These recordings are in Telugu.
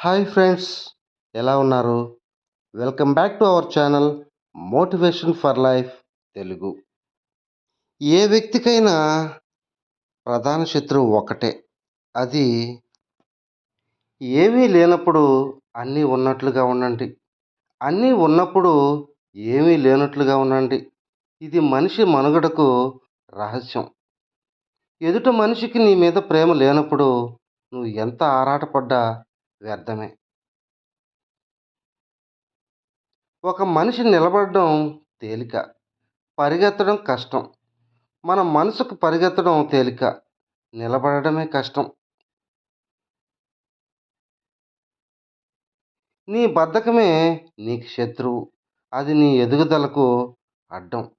హాయ్ ఫ్రెండ్స్ ఎలా ఉన్నారు? Welcome back to our channel motivation for life Telugu. ఏ వ్యక్తికైనా ప్రధాన శత్రువు ఒకటే. అది ఏమీ లేనప్పుడు అన్నీ ఉన్నట్లుగా ఉండండి. అన్నీ ఉన్నప్పుడు ఏమీ లేనట్లుగా ఉండండి. ఇది మనిషి మనుగడకు రహస్యం. ఎదుట మనిషికి నీ మీద ప్రేమ లేనప్పుడు నువ్వు ఎంత ఆరాటపడ్డా వ్యర్థమే ఒక మనిషి నిలబడడం తేలిక పరిగెత్తడం కష్టం. మన మనసుకు పరిగెత్తడం తేలిక నిలబడడమే కష్టం. నీ బద్ధకమే నీకు శత్రువు అది నీ ఎదుగుదలకు అడ్డం.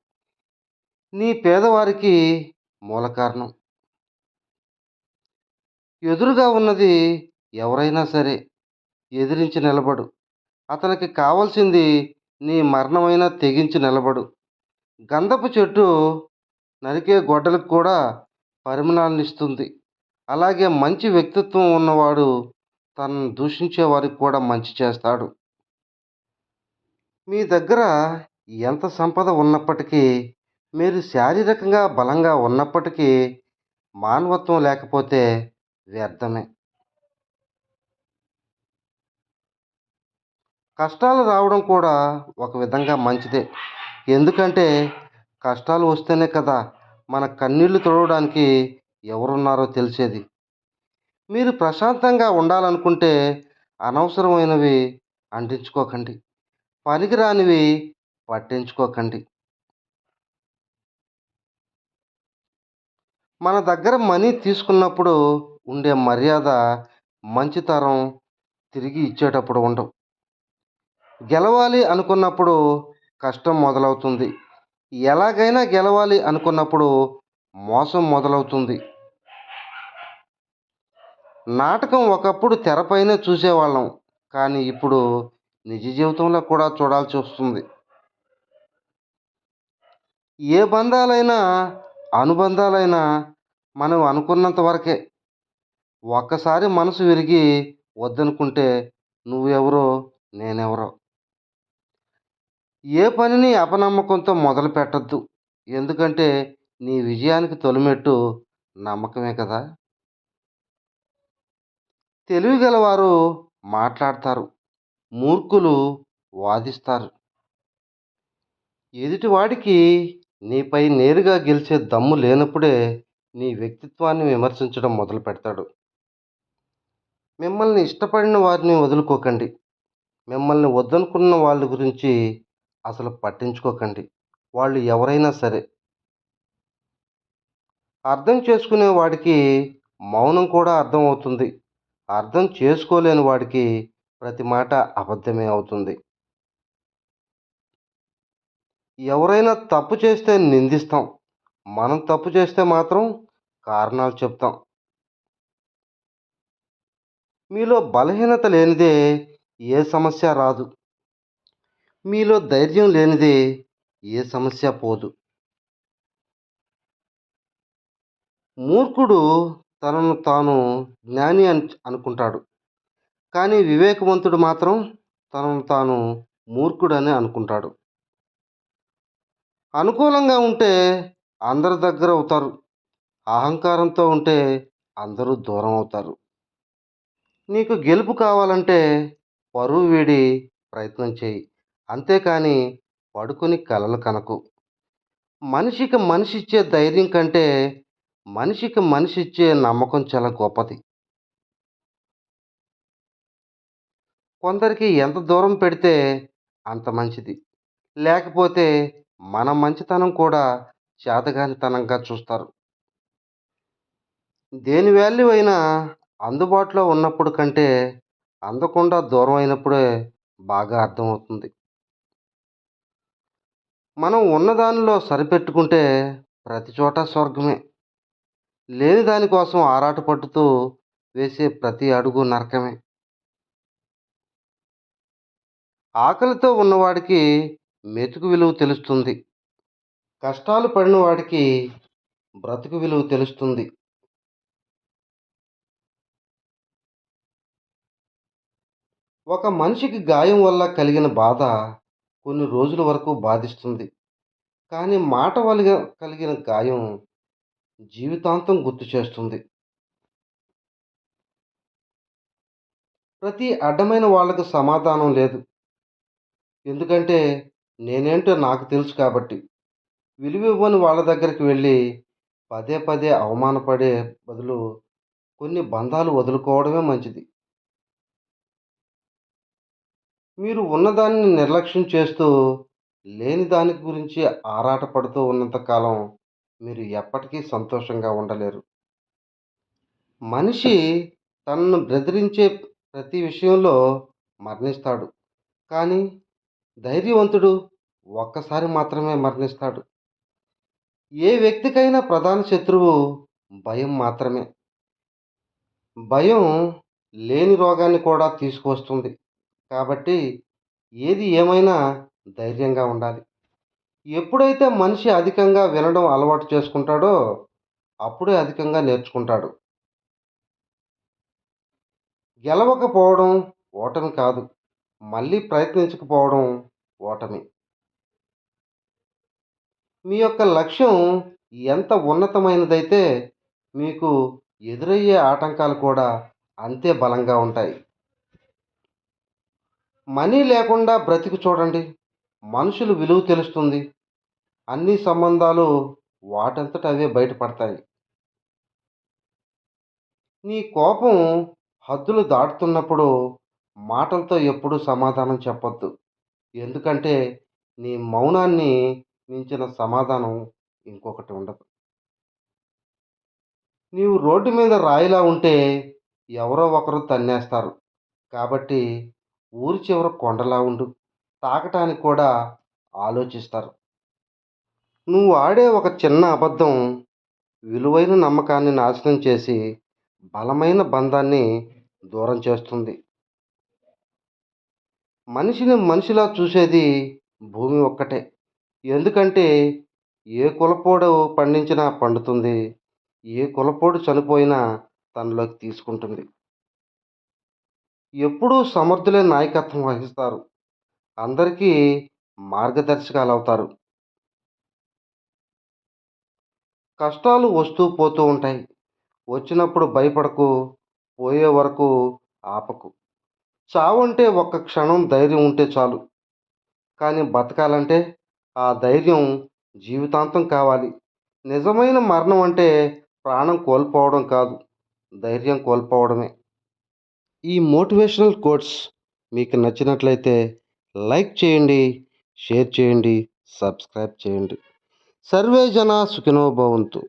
నీ పేదవారికి మూల కారణం ఎదురుగా ఉన్నది ఎవరైనా సరే ఎదిరించి నిలబడు. అతనికి కావాల్సింది నీ మరణమైనా తెగించి నిలబడు. గంధపు చెట్టు నరికే గొడ్డలకు కూడా పరిమాణాన్ని ఇస్తుంది అలాగే మంచి వ్యక్తిత్వం ఉన్నవాడు తనను దూషించే వారికి కూడా మంచి చేస్తాడు. మీ దగ్గర ఎంత సంపద ఉన్నప్పటికీ మీరు శారీరకంగా బలంగా ఉన్నప్పటికీ మానవత్వం లేకపోతే వ్యర్థమే. కష్టాలు రావడం కూడా ఒక విధంగా మంచిదే. ఎందుకంటే కష్టాలు వస్తేనే కదా మన కన్నీళ్ళు తుడవడానికి ఎవరున్నారో తెలిసేది. మీరు ప్రశాంతంగా ఉండాలనుకుంటే అనవసరమైనవి అంటించుకోకండి. పనికిరానివి పట్టించుకోకండి. మన దగ్గర మనీ తీసుకున్నప్పుడు ఉండే మర్యాద మంచితరం తిరిగి ఇచ్చేటప్పుడు ఉండవు. గెలవాలి అనుకున్నప్పుడు కష్టం మొదలవుతుంది. ఎలాగైనా గెలవాలి అనుకున్నప్పుడు మోసం మొదలవుతుంది. నాటకం ఒకప్పుడు తెరపైనే చూసేవాళ్ళం. కానీ ఇప్పుడు నిజ జీవితంలో కూడా చూడాల్సి వస్తుంది. ఏ బంధాలైనా అనుబంధాలైనా మనం అనుకున్నంత వరకే. ఒక్కసారి మనసు విరిగి వద్దనుకుంటే నువ్వెవరో నేనెవరో. ఏ పనిని అపనమ్మకంతో మొదలు పెట్టద్దు. ఎందుకంటే నీ విజయానికి తొలిమెట్టు నమ్మకమే కదా. తెలివి గలవారు మాట్లాడతారు. మూర్ఖులు వాదిస్తారు. ఎదుటివాడికి నీపై నేరుగా గెలిచే దమ్ము లేనప్పుడే నీ వ్యక్తిత్వాన్ని విమర్శించడం మొదలు పెడతాడు. మిమ్మల్ని ఇష్టపడిన వారిని వదులుకోకండి. మిమ్మల్ని వద్దనుకున్న వాళ్ళ గురించి అసలు పట్టించుకోకండి. వాళ్ళు ఎవరైనా సరే. అర్థం చేసుకునే వాడికి మౌనం కూడా అర్థం అవుతుంది అర్థం చేసుకోలేని వాడికి ప్రతి మాట అబద్ధమే అవుతుంది. ఎవరైనా తప్పు చేస్తే నిందిస్తాం. మనం తప్పు చేస్తే మాత్రం కారణాలు చెప్తాం. మీలో బలహీనత లేనిదే ఏ సమస్య రాదు. మీలో ధైర్యం లేనిదే ఏ సమస్య పోదు. మూర్ఖుడు తనను తాను జ్ఞాని అని అనుకుంటాడు. కానీ వివేకవంతుడు మాత్రం తనను తాను మూర్ఖుడని అనుకుంటాడు. అనుకూలంగా ఉంటే అందరి దగ్గర అవుతారు. అహంకారంతో ఉంటే అందరూ దూరం అవుతారు. నీకు గెలుపు కావాలంటే పరువు వీడి ప్రయత్నం చేయి. అంతేకాని పడుకుని కలలు కనకు. మనిషికి మనిషి ఇచ్చే ధైర్యం కంటే మనిషికి మనిషి ఇచ్చే నమ్మకం చాలా గొప్పది. కొందరికి ఎంత దూరం పెడితే అంత మంచిది. లేకపోతే మన మంచితనం కూడా చేతగానితనంగా చూస్తారు. దేని వాల్యూ అయినా అందుబాటులో ఉన్నప్పుడు కంటే అందకుండా దూరం అయినప్పుడే బాగా అర్థమవుతుంది. మనం ఉన్నదానిలో సరిపెట్టుకుంటే ప్రతి చోట స్వర్గమే. లేని దానికోసం ఆరాటపడుతూ పట్టుతూ వేసే ప్రతి అడుగు నరకమే. ఆకలితో ఉన్నవాడికి మెతుకు విలువ తెలుస్తుంది. కష్టాలు పడిన వాడికి బ్రతుకు విలువ తెలుస్తుంది. ఒక మనిషికి గాయం వల్ల కలిగిన బాధ కొన్ని రోజుల వరకు బాధిస్తుంది. కానీ మాట వలిగ కలిగిన గాయం జీవితాంతం గుర్తు చేస్తుంది. ప్రతి అడ్డమైన వాళ్ళకు సమాధానం లేదు. ఎందుకంటే నేనేంటో నాకు తెలుసు కాబట్టి. విలువ ఇవ్వని వాళ్ళ దగ్గరికి వెళ్ళి పదే పదే అవమానపడే బదులు కొన్ని బంధాలు వదులుకోవడమే మంచిది. మీరు ఉన్నదాన్ని నిర్లక్ష్యం చేస్తూ లేని దాని గురించి ఆరాటపడుతూ ఉన్నంత కాలం మీరు ఎప్పటికీ సంతోషంగా ఉండలేరు. మనిషి తనను బెదిరించే ప్రతి విషయంలో మరణిస్తాడు. కానీ ధైర్యవంతుడు ఒక్కసారి మాత్రమే మరణిస్తాడు. ఏ వ్యక్తికైనా ప్రధాన శత్రువు భయం మాత్రమే. భయం లేని రోగాన్ని కూడా తీసుకువస్తుంది. కాబట్టి ఏది ఏమైనా ధైర్యంగా ఉండాలి. ఎప్పుడైతే మనిషి అధికంగా వినడం అలవాటు చేసుకుంటాడో అప్పుడే అధికంగా నేర్చుకుంటాడు. గెలవకపోవడం ఓటమి కాదు. మళ్ళీ ప్రయత్నించకపోవడం ఓటమి. మీ యొక్క లక్ష్యం ఎంత ఉన్నతమైనదైతే మీకు ఎదురయ్యే ఆటంకాలు కూడా అంతే బలంగా ఉంటాయి. మనీ లేకుండా బ్రతికి చూడండి. మనుషులు విలువ తెలుస్తుంది. అన్ని సంబంధాలు వాటంతట అవే బయటపడతాయి. నీ కోపం హద్దులు దాటుతున్నప్పుడు మాటలతో ఎప్పుడూ సమాధానం చెప్పొద్దు. ఎందుకంటే నీ మౌనాన్ని మించిన సమాధానం ఇంకొకటి ఉండదు. నీవు రోడ్డు మీద రాయిలా ఉంటే ఎవరో ఒకరు తన్నేస్తారు. కాబట్టి ఊరి చివర కొండలా ఉండు. తాకటానికి కూడా ఆలోచిస్తారు. నువ్వు ఆడే ఒక చిన్న అబద్ధం విలువైన నమ్మకాన్ని నాశనం చేసి బలమైన బంధాన్ని దూరం చేస్తుంది. మనిషిని మనిషిలా చూసేది భూమి ఒక్కటే. ఎందుకంటే ఏ కులపోడు పండించినా పండుతుంది ఏ కులపోడు చనిపోయినా తనలోకి తీసుకుంటుంది. ఎప్పుడూ సమర్థులే నాయకత్వం వహిస్తారు. అందరికీ మార్గదర్శకాలు అవుతారు కష్టాలు వస్తూ పోతూ ఉంటాయి. వచ్చినప్పుడు భయపడకు పోయే వరకు ఆపకు. చావంటే ఒక్క క్షణం ధైర్యం ఉంటే చాలు. కానీ బతకాలంటే ఆ ధైర్యం జీవితాంతం కావాలి. నిజమైన మరణం అంటే ప్రాణం కోల్పోవడం కాదు. ధైర్యం కోల్పోవడమే. ఈ మోటివేషనల్ కోట్స్ మీకు నచ్చినట్లయితే లైక్ చేయండి షేర్ చేయండి సబ్స్క్రైబ్ చేయండి. సర్వే జన సుఖినో భవంతు.